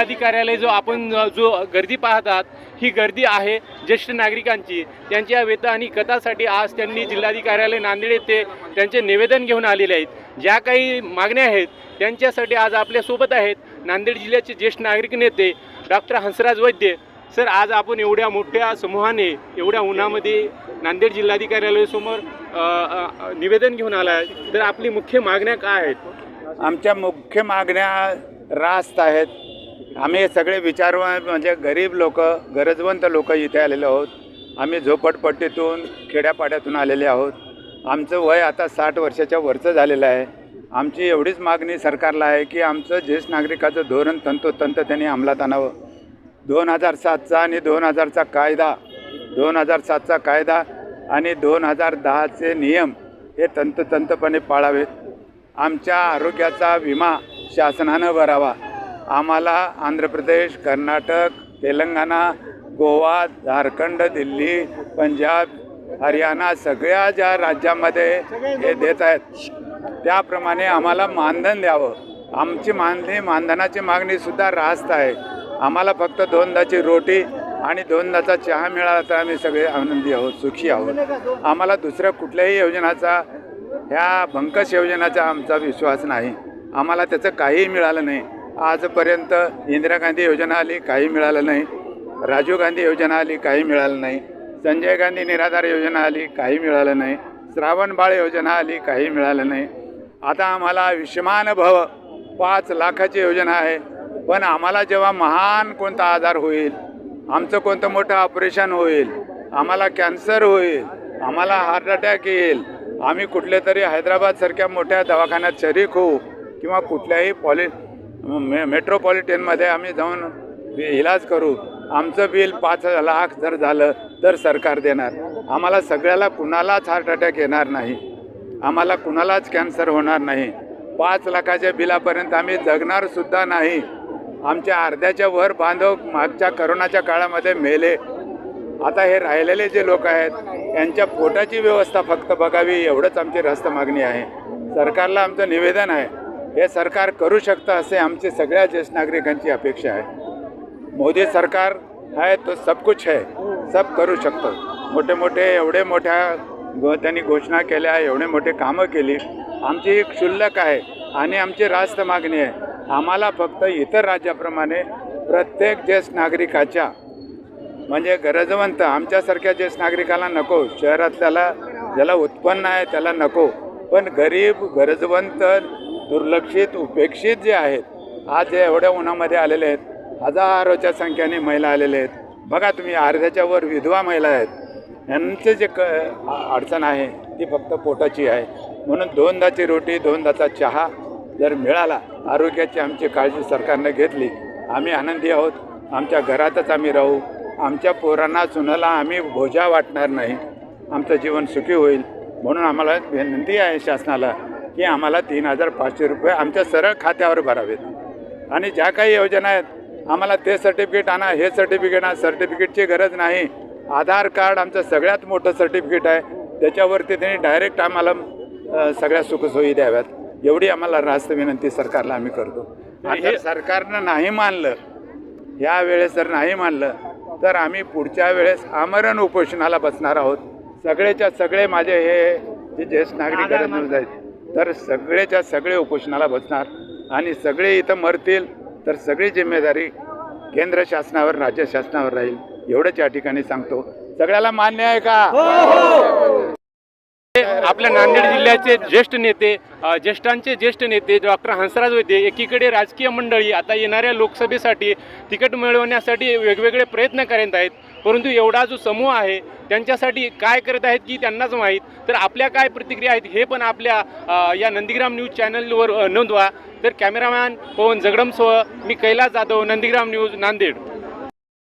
जिल्हाधिकार्यालय जो आपण जो गर्दी पाहतात ही गर्दी आहे ज्येष्ठ नागरिकांची. त्यांच्या वेत आणि कथासाठी आज त्यांनी जिल्हाधिकार्यालय नांदेड येथे त्यांचे निवेदन घेऊन आलेले आहेत. ज्या काही मागण्या आहेत त्यांच्यासाठी आज आपल्यासोबत आहेत नांदेड जिल्ह्याचे ज्येष्ठ नागरिक नेते डॉक्टर हंसराज वैद्य. सर आज आपण एवढ्या मोठ्या समूहाने एवढ्या उन्हामध्ये नांदेड जिल्हाधिकार्यालयासमोर निवेदन घेऊन आला आहे. तर आपली मुख्य मागण्या काय आहेत? आमच्या मुख्य मागण्या रास्त आहेत. आम्ही सगळे विचारवंत म्हणजे गरीब लोक गरजवंत लोक इथे आलेले आहोत. आम्ही झोपडपट्टीतून खेड्यापाड्यातून आलेले आहोत. आमचं वय आता साठ वर्षाच्या वरचं झालेलं आहे. आमची एवढीच मागणी सरकारला आहे की आमचं ज्येष्ठ नागरिकाचं धोरण तंतोतंत त्यांनी अंमलात आणावं. दोन हजार सातचा आणि दोन हजारचा कायदा दोन हजार सातचा कायदा आणि दोन हजार दहाचे नियम हे तंतोतंतपणे पाळावेत. आमच्या आरोग्याचा विमा शासनानं भरावा. आम्हाला आंध्र प्रदेश कर्नाटक तेलंगणा गोवा झारखंड दिल्ली पंजाब हरियाणा सगळ्या ज्या राज्यामध्ये हे देत आहेत त्याप्रमाणे आम्हाला मानधन द्यावं. आमची मानधनी मानधनाची मागणीसुद्धा रास्त आहे. आम्हाला फक्त दोनदाची रोटी आणि दोनदाचा चहा मिळाला तर आम्ही सगळे आनंदी आहोत सुखी आहोत. आम्हाला दुसऱ्या कुठल्याही योजनाचा ह्या भंकस योजनाचा आमचा विश्वास नाही. आम्हाला त्याचं काहीही मिळालं नाही. आजपर्यंत इंदिरा गांधी योजना आली काही मिळालं नाही. राजीव गांधी योजना आली काही मिळालं नाही. संजय गांधी निराधार योजना आली काही मिळालं नाही. श्रावण बाळ योजना आली काही मिळालं नाही. आता आम्हाला आयुष्यमान भव पाच लाखाची योजना आहे. पण आम्हाला जेव्हा महान कोणता आजार होईल आमचं कोणतं मोठं ऑपरेशन होईल आम्हाला कॅन्सर होईल आम्हाला हार्ट अटॅक येईल आम्ही कुठल्या तरी हैदराबादसारख्या मोठ्या दवाखान्यात शरीक होऊ किंवा कुठल्याही पॉलि मे मेट्रोपॉलिटनमध्ये आम्ही जाऊन इलाज करू. आमचं बिल पाच लाख जर झालं तर सरकार देणार. आम्हाला सगळ्याला कुणालाच हार्ट अटॅक येणार नाही. आम्हाला कुणालाच कॅन्सर होणार नाही. पाच लाखाच्या बिलापर्यंत आम्ही जगणारसुद्धा नाही. आमच्या अर्ध्याच्या वर बांधव मागच्या करोनाच्या काळामध्ये मेले. आता हे राहिलेले जे लोक आहेत यांच्या पोटाची व्यवस्था फक्त बघावी एवढंच आमची रस्त मागणी आहे. सरकारला आमचं निवेदन आहे. हे सरकार करू शकतं असे आमचे सगळ्या ज्येष्ठ नागरिकांची अपेक्षा आहे. मोदी सरकार आहे तो सब कुछ है सब करू शकतो. मोठे मोठे एवढे मोठ्या ग त्यांनी घोषणा केल्या एवढे मोठे कामं केली. आमची एक क्षुल्लक आहे आणि आमची रास्त मागणी आहे. आम्हाला फक्त इतर राज्याप्रमाणे प्रत्येक ज्येष्ठ नागरिकाच्या म्हणजे गरजवंत आमच्यासारख्या ज्येष्ठ नागरिकाला नको. शहरातल्याला ज्याला उत्पन्न आहे त्याला नको. पण गरीब गरजवंत दुर्लक्षित उपेक्षित जे आहेत आज जे एवढ्या उन्हामध्ये आलेले आहेत हजारोच्या संख्येने महिला आलेले आहेत. बघा तुम्ही अर्ध्याच्या वर विधवा महिला आहेत. यांचे जे क अडचण आहे ती फक्त पोटाची आहे. म्हणून दोनदाची रोटी दोनदाचा चहा जर मिळाला आरोग्याची आमची काळजी सरकारनं घेतली. आम्ही आनंदी आहोत. आमच्या घरातच आम्ही राहू. आमच्या पोरांना सुनाला आम्ही बोजा वाटणार नाही. आमचं जीवन सुखी होईल. म्हणून आम्हाला विनंती आहे शासनाला की आम्हाला तीन हजार पाचशे रुपये आमच्या सरळ खात्यावर भरावेत. आणि ज्या काही योजना आहेत आम्हाला ते सर्टिफिकेट आणा हे सर्टिफिकेट आणा सर्टिफिकेटची गरज नाही. आधार कार्ड आमचं सगळ्यात मोठं सर्टिफिकेट आहे. त्याच्यावरती त्यांनी डायरेक्ट आम्हाला सगळ्या सुखसोयी द्याव्यात. एवढी आम्हाला रास्त विनंती सरकारला आम्ही करतो. आणि जर सरकारनं नाही मानलं ह्या वेळेस जर नाही मानलं तर आम्ही पुढच्या वेळेस आमरण उपोषणाला बसणार आहोत. सगळेच्या सगळे माझे हे जे ज्येष्ठ नागरिक आहेत तर सगळेच्या सगळे उपोषणाला बसणार आणि सगळे इथं मरतील तर सगळी जिम्मेदारी केंद्र शासनावर राज्य शासनावर राहील. एवढंच या ठिकाणी सांगतो. सगळ्याला मान्य आहे का? आपल्या नांदेड जिल्ह्याचे ज्येष्ठ नेते ज्येष्ठांचे ज्येष्ठ नेते डॉक्टर हंसराज वैद्य एकीकडे राजकीय मंडळी आता येणाऱ्या लोकसभेसाठी तिकीट मिळवण्यासाठी वेगवेगळे प्रयत्न करत आहेत. परंतु एवढा जो समूह आहे त्यांच्यासाठी काय करत आहेत की त्यांनाच माहीत? तर आपल्या काय प्रतिक्रिया आहेत हे पण आपल्या या नंदीग्राम न्यूज चॅनलवर नोंदवा. तर कॅमेरामॅन पवन जगडमसह मी कैलास जाधव नंदीग्राम न्यूज नांदेड.